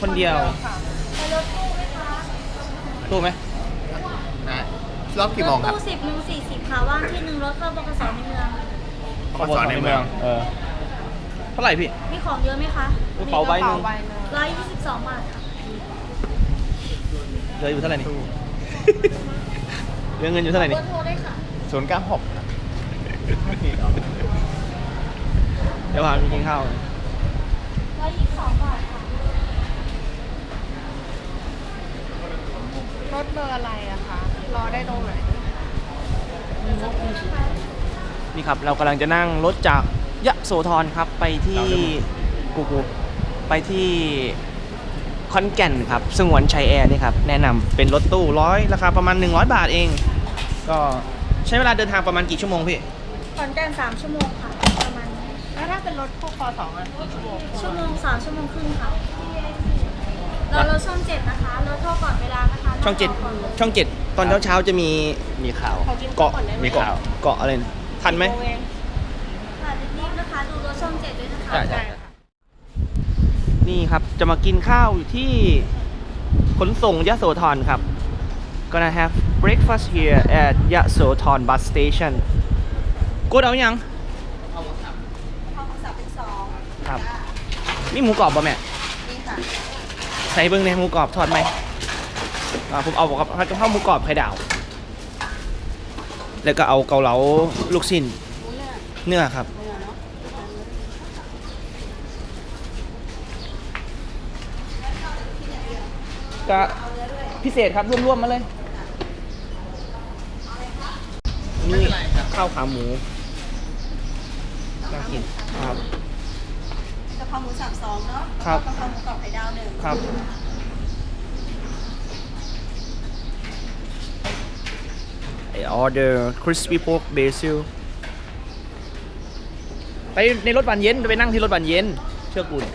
คนเดียวค่ะไปรถตู้ไหมคะตู้ไหมนะรอบกี่โมงครับรถตู้สิบโมงสี่สิบค่ะว่างที่หนึ่งรถเข้าบกสในเมืองขอสอนในเมือง เออ เท่าไหร่พี่ มีของเยอะไหมคะกระเป๋าใบหนึ่งมีกระเป๋าใบหนึ่งร้อยยี่สิบสองบาทค่ะเหลืออยู่เท่าไหร่นี่เหลือเงินอยู่เท่าไหร่เบนี่อร์โทรได้ค่ะศูนย์เก้าหกเดี๋ยวพาไปกินข้าวร้อยยี่สิบสองบาทค่ะ รถเบอร์อะไรอะคะ รอได้ตรงไหนสักครู่นะคะนี่ครับ เรากำลังจะนั่งรถจากยะโสธรครับไปที่กูกูไปที่คอนแก่นครับสงวนชัยแอร์นี่ครับ แนะนำเป็นรถตู้ร้อยราคาประมาณ 100 บาทเอง ก็ใช้เวลาเดินทางประมาณกี่ชั่วโมงพี่ขอนแก่นสามชั่วโมงค่ะ ประมาณนี้แล้วถ้าเป็นรถพวกคอสองอะกี่ชั่วโมงชั่วโมงสามชั่วโมงครึ่งค่ะ เรารถช่องเจ็ดนะคะรถเข้าก่อนเวลานะคะ ช่องเจ็ดนั่รก่อนเลยช่องเจ็ดตอนเช้าเช้าๆจะมีมีข่าว ขอกินเกาะก่อนได้ไหมมีข่าว เกาะอะไรนะทันไหมกี่โงเองค่ะรีบๆนะคะ ดูรถช่องเจ็ดด้วยนะคะ ได้ได้ค่ะนี่ครับ จะมากินข้าวอยู่ที่ขนส่งยะโสธรครับ gonna have breakfast here at ยะโสธร bus station กูดเอายัง ข้าวหมูสับเป็นสองครับมีหมูกรอบป่ะแม่ นี่ค่ะ ใส่เบิ้งในหมูกรอบทอดไหมอ่า ผมเอากับผัดกะเพราหมูกรอบไข่ดาว แล้วก็เอาเกาเหลาลูกชิ้นหมูเนื้อเนื้อครับเนื้อเนาะก็พิเศษครับร่วมๆมาเลย นี่ข้าวขาหมูน่ากินครับกะเพราหมูสับสองเนาะครับกะเพราหมูกรอบไข่ดาวหนึ่งครับ I order crispy pork basil ไปในรถบานเย็น ไปนั่งที่รถบานเย็น เชื่อกูดิ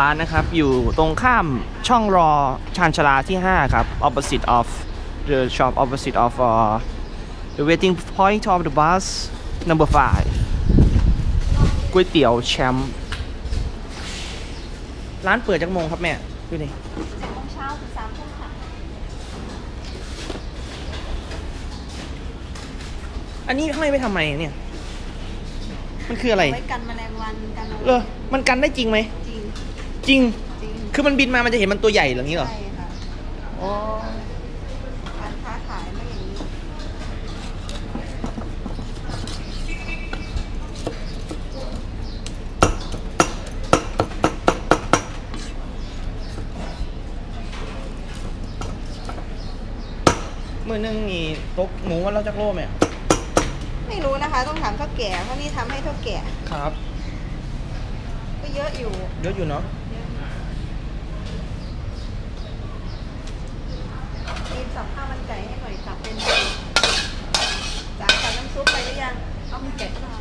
ร้านนะครับ อยู่ตรงข้ามช่องรอชานชลาที่ 5 ครับ opposite of the shop opposite of uh, the waiting point of the bus number 5ก๋วยเตี๋ยวแชมป์ ร้านเปิดจากโมงครับแม่ ดูนี่เจ็ดโมงเช้าถึงสามทุ่มค่ะ อันนี้ห้อยไปทำไมเนี่ย มันคืออะไร ไว้กันแมลงวันกันอะไรเหรอมันกันได้จริงไหม จริงจริง จริงคือมันบินมามันจะเห็นมันตัวใหญ่เหรออย่างนี้เหรอ ใช่ค่ะ อ๋อ การค้าขายไม่อย่างนี้ มือ นึงนี่ตกหมูวันเราจะโลไหมไม่รู้นะคะ ต้องถามเท่าแก่เพราะนี่ทำให้เท่าแก่ครับ ก็เยอะอยู่ เยอะอยู่เนาะ รีบสับข้าวมันไก่ให้หน่อยสับเป็นจานกับน้ำซุปไปหรือยัง เอามันแกะมา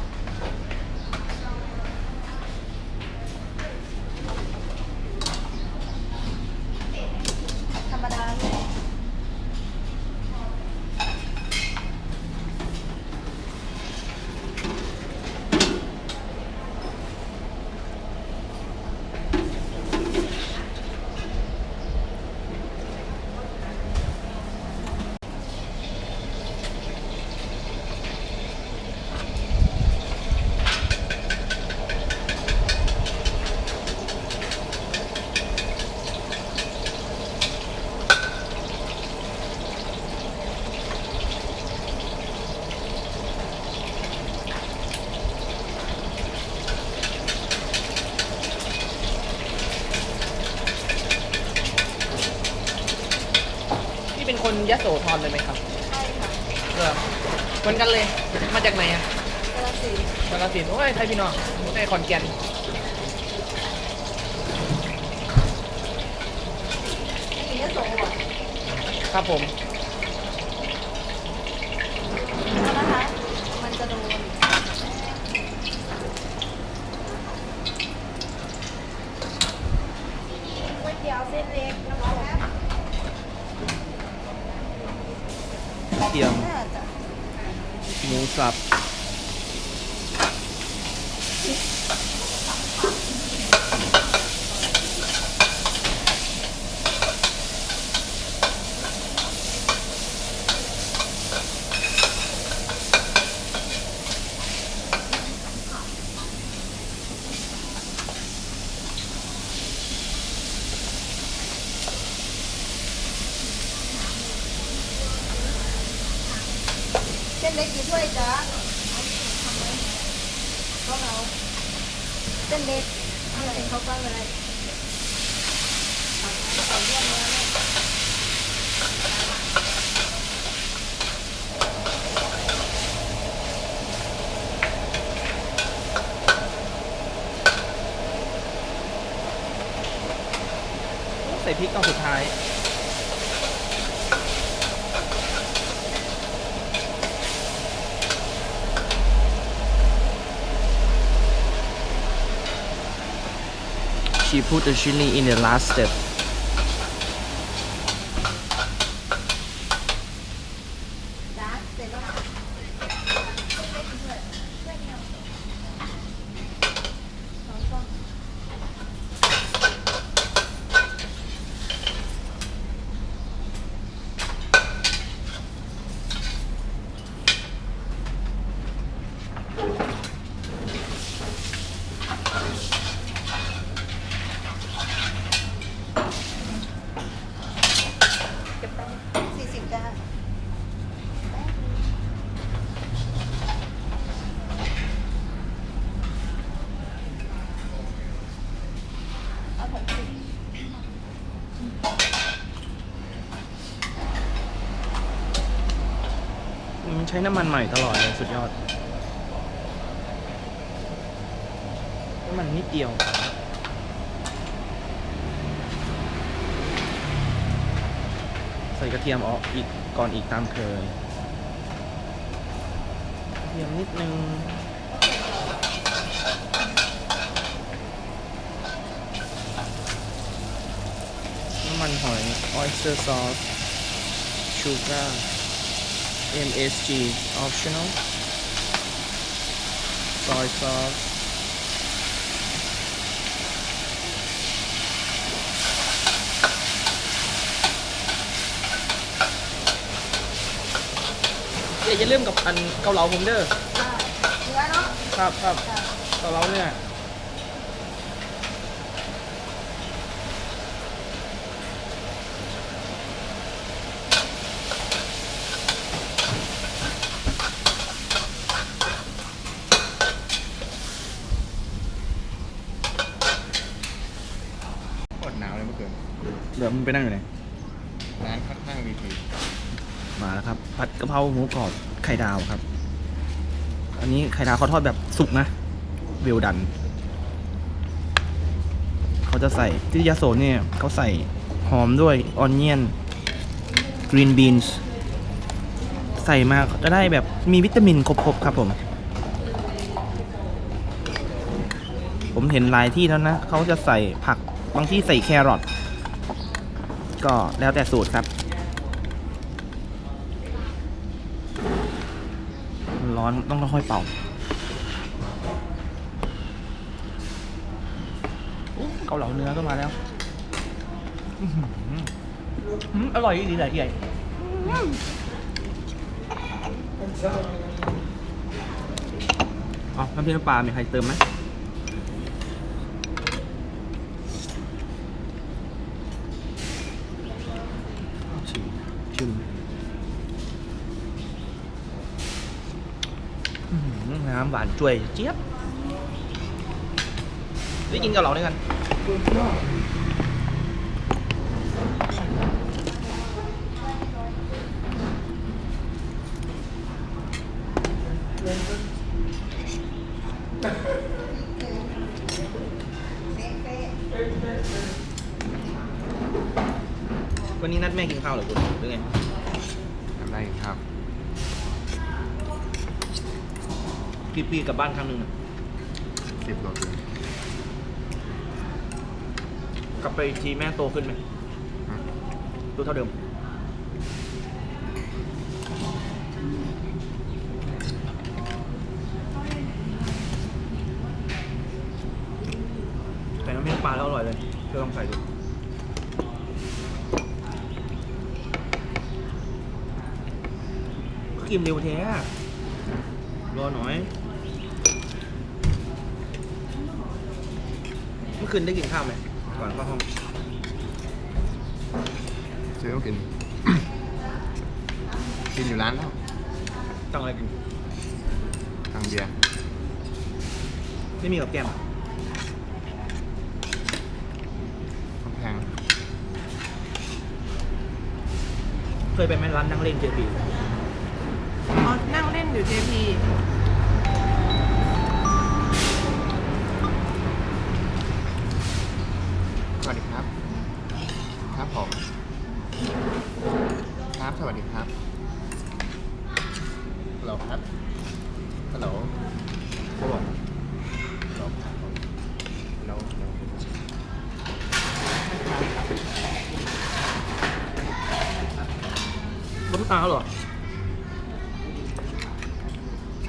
ธรรมดาเลย นี่เป็นคนยะโสธ รเลยไหมครับใช่ค่ะเหรอเหมือนกันเลย มาจากไหนอะกระสีกาฬสินธุ์โอ้ยไทยพี่น้องไทยขอนแก่นกินเยอะโสอะครับผม แล้วนะคะ มันจะโดน ก๋วยเตี๋ยวเส้นเล็กน้ำตก เตรียม น่าจะ หมูสับ เส้นเล็กกี่ถ้วยจ๊ะก็เอาเส้นเล็กอะไรเขาก็เลยเอาเรื่องเนื้อเนี่ยใส่พริกตอนสุดท้าย She put the chili in the last step ใช้น้ำมันใหม่ตลอดเลยสุดยอด น้ำมันนิดเดียวใส่กระเทียมออกอีกก่อนอีกตามเคยกระเทียมนิดนึงน้ำมันหอย oyster sauce sugar MSG optional soy sauce อย่า อย่าลืมกับอันเกาเหลาผมเด้อจ้าเนื้อเนาะครับครับจ้าเกาเหลาเนี่ย ปวดหนาวเลยเมื่อคืน เดี๋ยว มึงไปนั่งอยู่ไหนร้านข้างๆวีทีมาแล้วครับผัดกะเพราหมูกรอบไข่ดาวครับ อันนี้ไข่ดาวเขาทอดแบบสุกนะเวลดัน เขาจะใส่ที่ยาโสเนี่ยเขาใส่หอมด้วยออนเนียนกรีนบีนส์ใส่มาจะได้แบบมีวิตามินครบๆครับผม ผมเห็นหลายที่แล้วนะ เขาจะใส่ผักบางที่ใส่แครอท ก็แล้วแต่สูตรครับ ร้อนต้องค่อยเป่าเกาเหลาเนื้อก็มาแล้วอร่อยดีหลยใหญ่อ๋อน้ำพริกน้ำปลามีใครเติมไหมชิมชิม อื้ อหือน้ำหวานจ่วยเจี๊ยบได้กินกับเราด้วยกันวันนี้นัดแม่กินข้าวเหรอคุณหรือไง กี่ปีกลับบ้านครั้งหนึ่งอะสิบกว่าคืนกลับไปอีกทีแม่โตขึ้นไหมฮะดูเท่าเดิมมาแล้วอร่อยเลยเธอลองใส่ดู กินเร็วแท้อะรอหน่อย เมื่อ คืนได้กินข้าวไหมก่อนเข้าห้องซื้อมากิน กินอยู่ร้านแล้วตั้งอะไรกินทางเบียร์ไม่มีกับแก้มอะแพงเคยไปไหมร้านนั่งเล่นเจปีอ๋อนั่งเล่นอยู่ JP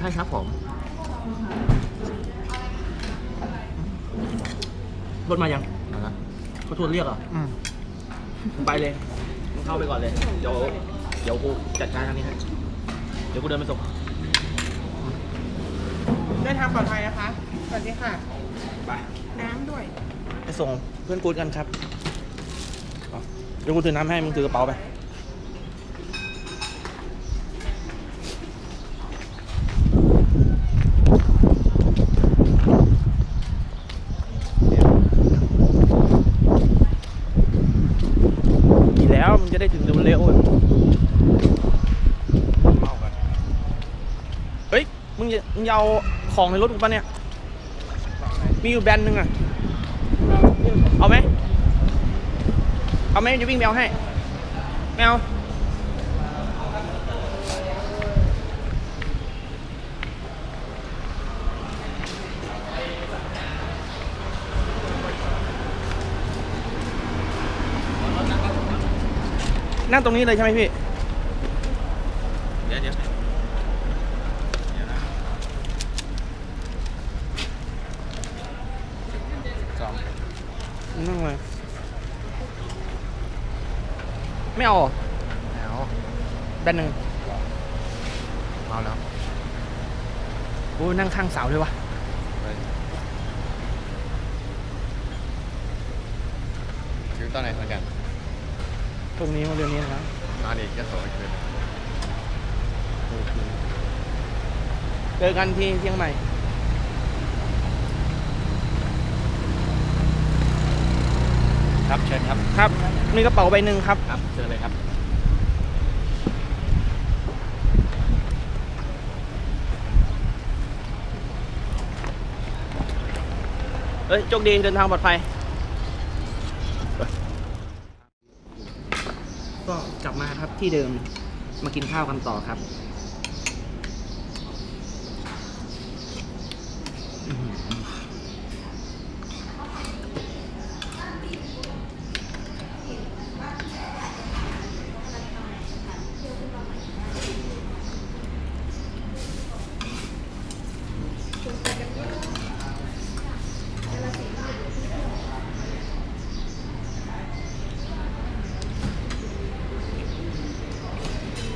ช่ครับผมรถมายังมาละเขาชวนเรียกเหรออืมไปเลยมึงเข้าไปก่อนเลย เดี๋ยวเดี๋ยวกูจัดการทางนี้ให้เดี๋ยวกูเดินไปส่งเดินทางปลอดภัยนะคะ สวัสดีค่ะ ไป น้ำด้วย ไปส่งเพื่อนกูดกันครับเอาเดี๋ยวกูถือน้ำให้มึงถือกระเป๋าไป ดีแล้วมึงจะ ได้ถึงเร็วๆอะเฮ้ย มึงจะมึงเอาของในรถกูปะเนี่ย มีอยู่แบนหนึ่งอะเอาไหม เอาไหมจะวิ่งแมวให้ แมว นั่งตรงนี้เลยใช่ไหมพี่ เดี๋ยวเดี๋ยวสองนั่งเลย ไม่เอาเหรอแล้วแบนหนึ่งเอาแล้วโอ้ยนั่งข้างเสาเลยวะไปซื้อตอนไหนเหมือนกัน ตรงนี้มาเดือนนี้นะครับมาดิก็สองคืนเจอกันที่เชียงใหม่ครับเชิญครับครับ มีกระเป๋าใบหนึ่งครับ ครับเชิญเลยครับ เอ้ยโชคดีเดินทางปลอดภัย ก็กลับมาครับ ที่เดิมมากินข้าวกันต่อครับอื้อหือ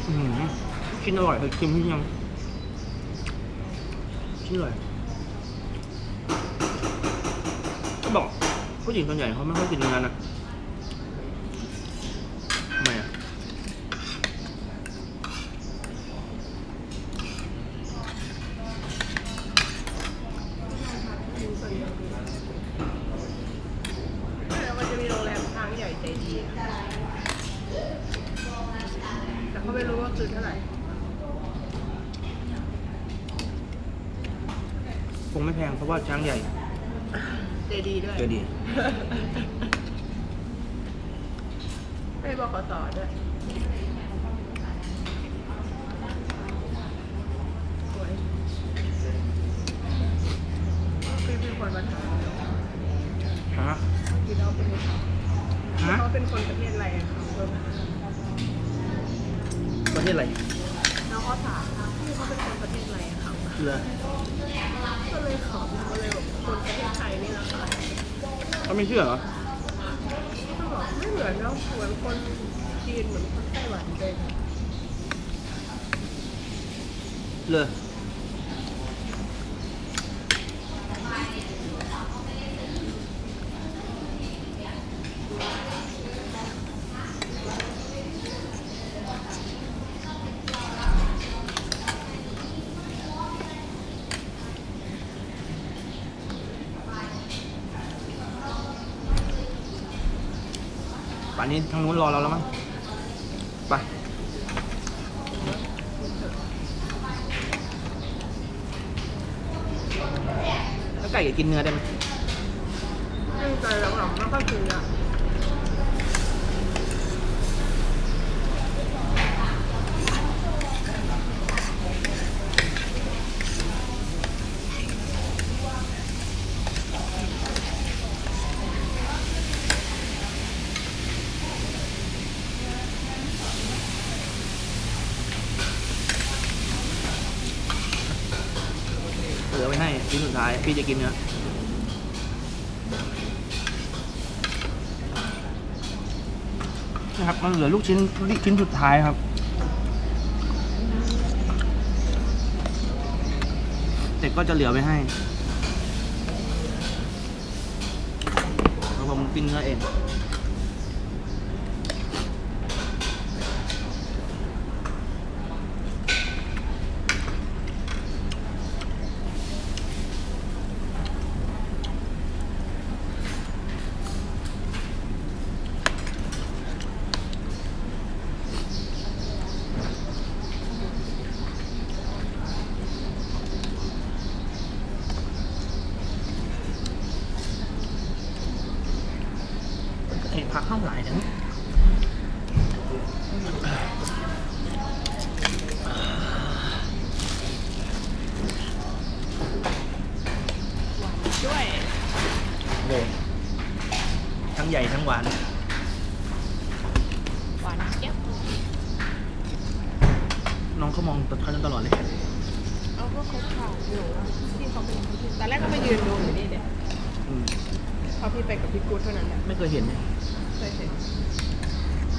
อื้อหื อชิ้นอร่อยเคยชิมหรือยังชิ้นอร่อยก็บอกผู้หญิงส่วนใหญ่เขาไม่ค่อยกินเนื้อนะทำไมอะ มันจะมีโรงแรมทางใหญ่ใจดีแต่เขาไม่รู้ว่าคืนเท่าไหร่ คงไม่แพงเพราะว่า ช้างใหญ่ใจดีด้วยเจอดีไม่บอกขอต่อด้วยสวยเป็นเป็นคนมาถามฮะคิดเขาเป็นฮะเขาเป็นคนประเทศอะไรอะเขาก็ประเทศอะไรน้องเขาถามพี่เขาเป็นคนประเทศอะไรอะเขาเรือก็เลยขอก็ เลยบอกคนประเทศไทยนี่แหละค่ะเขาไม่เชื่อเหรอไม่เหมือนเนาะเหมือนคนจีนเหมือนคนไต้หวันเป็นเลย นนี้ทางนู้นรอเราแล้วมั้งไปแล้วไก่อยากินเนื้อได้ไหมไม่ใจหลังๆไม่ค่อยกินอะ เหลือไว้ให้ชิ้นสุด ท้าย พี่จะกินเนื้อนะครับมันเหลือลูกชิ้นชิ้นสุดท้ายครับเด็กก็จะเหลือไว้ให้แล้วผมกินเนื้อเอง ข้าหลายนะด้วยโอ้ทั้งใหญ่ทั้งหวาน หวานเจี๊ยบน้องเขามองเขาตลอดเลย เอาพวกเขาข่าวอยู่อะที่เขาเป็นคนที่ตอนแรกก็มายืนดูอยู่นี่เด็กอืมพอพี่ไปกับพี่กู๊ดเท่านั้นแหละ ไม่เคยเห็นเนี่ยเค ยเห็น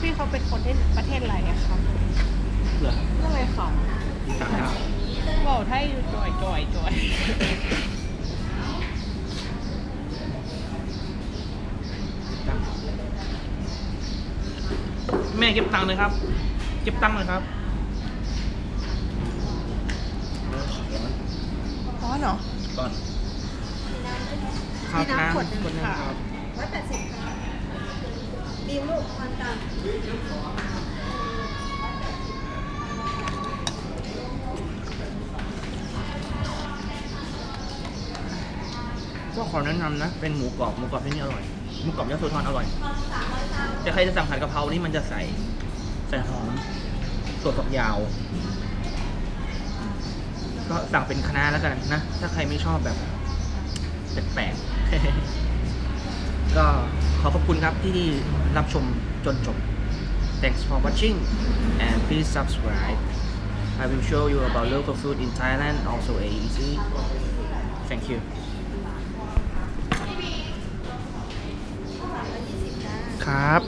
พี่เขาเป็นคนที่ประเทศอะไรอะคะเหรอก็เลยขต่างดาวำบอกให้อยู่จอยจอยจอยต่างแม่เก็บตังค์เลยครับ เก็บตังค์เลยครับร้อนเหรอก่อนมีน้ำขวดหนึ่งขวดหนึ่งค่ะ ครับ ร้อยแปดสิบค่ะดี มลูกมันตาก็ขอแนะนำนะ เป็นหมูกรอบ หมูกรอบที่นี่อร่อย หมูกรอบยะโสธรอร่อย จะใครจะสั่งผัดกะเพรานี่มันจะใส่ ใส่หอมถั่วฝักยาว ก็สั่งเป็นคณะน้าแล้วกันนะ ถ้าใครไม่ชอบแบบแปลกๆก็ ขอขอบคุณครับที่รับชมจนจบ Thanks for watching and please subscribe I will show you about local food in Thailand also AEC Thank you ครับค่ะ